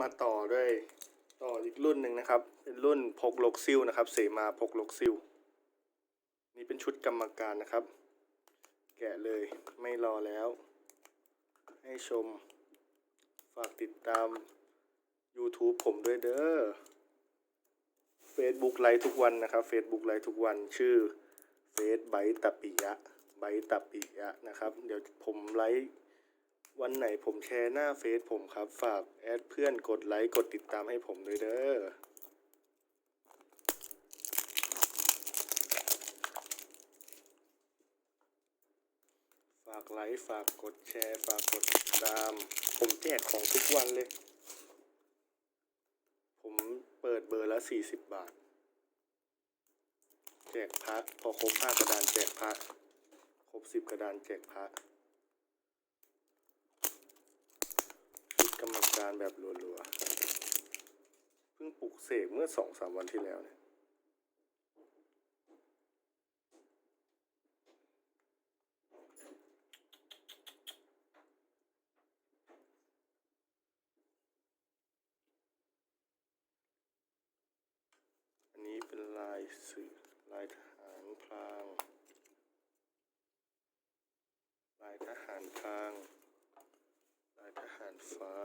มาต่อด้วยต่ออีกรุ่นหนึ่งนะครับ เป็นรุ่นพกลกซิลนะครับ เสมาพกลกซิลนี่เป็นชุดกรรมการนะครับ แกะเลยไม่รอแล้ว ให้ชม ฝากติดตาม YouTube ผมด้วยเด้อ Facebook ไลฟ์ทุกวันนะครับ Facebook ไลฟ์ทุกวันชื่อเฟซไบตะปิยะไบตะปิยะนะครับ เดี๋ยวผมไลฟ์ วันไหนผมแชร์หน้าเฟซผมครับ ฝากแอดเพื่อนกดไลค์กดติดตามให้ผมด้วยเด้อฝากไลค์ฝากกดแชร์ฝากกดติดตาม ผมแจกของทุกวันเลย ผมเปิดเบอร์ละสี่สิบบาท แจกพระพอครบห้ากระดานแจกพระครบสิบกระดานแจกพระชุด กรรมการแบบรัวๆ เพิ่งปลุกเสกเมื่อสองสามวันที่แล้วเนี่ย อันนี้เป็นลายสื่อลายทหารพราง ลายทหารพรางายทหารฟ้า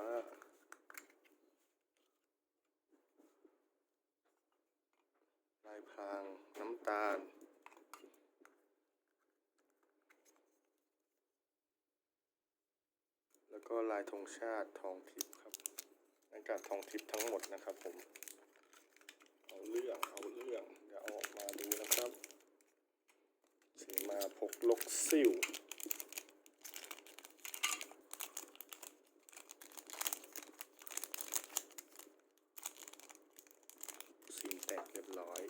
ลายพราง น้ำตาล แล้วก็ลายธงชาติทองทิพย์ครับอากาศทองทิพย์ทั้งหมดนะครับผม เอาเรื่อง เอาเรื่องเดี๋ยวเอาออกมาดูนะครับ สีมาพกลกซิ่วสีแตกเรียบร้อย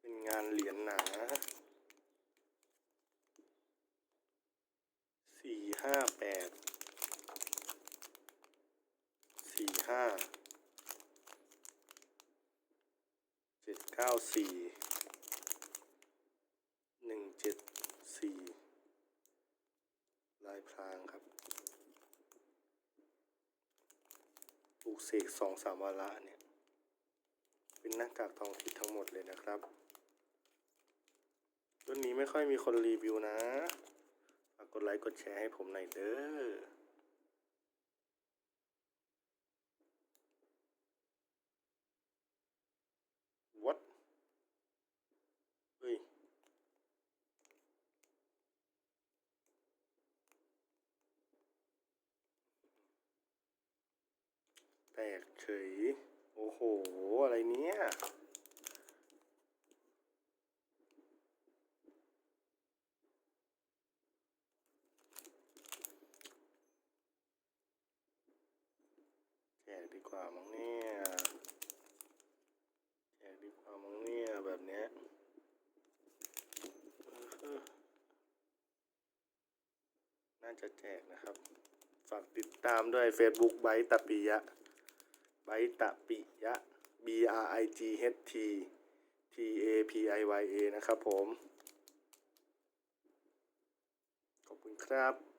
เป็น งานเหรียญหนาสี่ห้าแปดสี่ห้าเจ็ดเก้าสี่หนึ่งเจ็ดสี่ลายพรางครับปลูกเสกสองสามวาระเนี่ย เป็นหน้ากากทองทิพย์ทั้งหมดเลยนะครับ รุ่นนี้ไม่ค่อยมีคนรีวิวนะฝากกดไลค์กดแชร์ให้ผมหน่อยเด้อ What เฮ้ยแตกเฉย โอ้โห อะไรเนี้ย ดีกว่ามั้งเนี่ยแจกดีกว่ามั้งเนี่ยแบบเนี้ยน่าจะแจกนะครับ ฝากติดตามด้วย Facebook ไบตะปิยะไบตะปิยะ B R I G H T T A P I Y A นะครับผม ขอบคุณครับ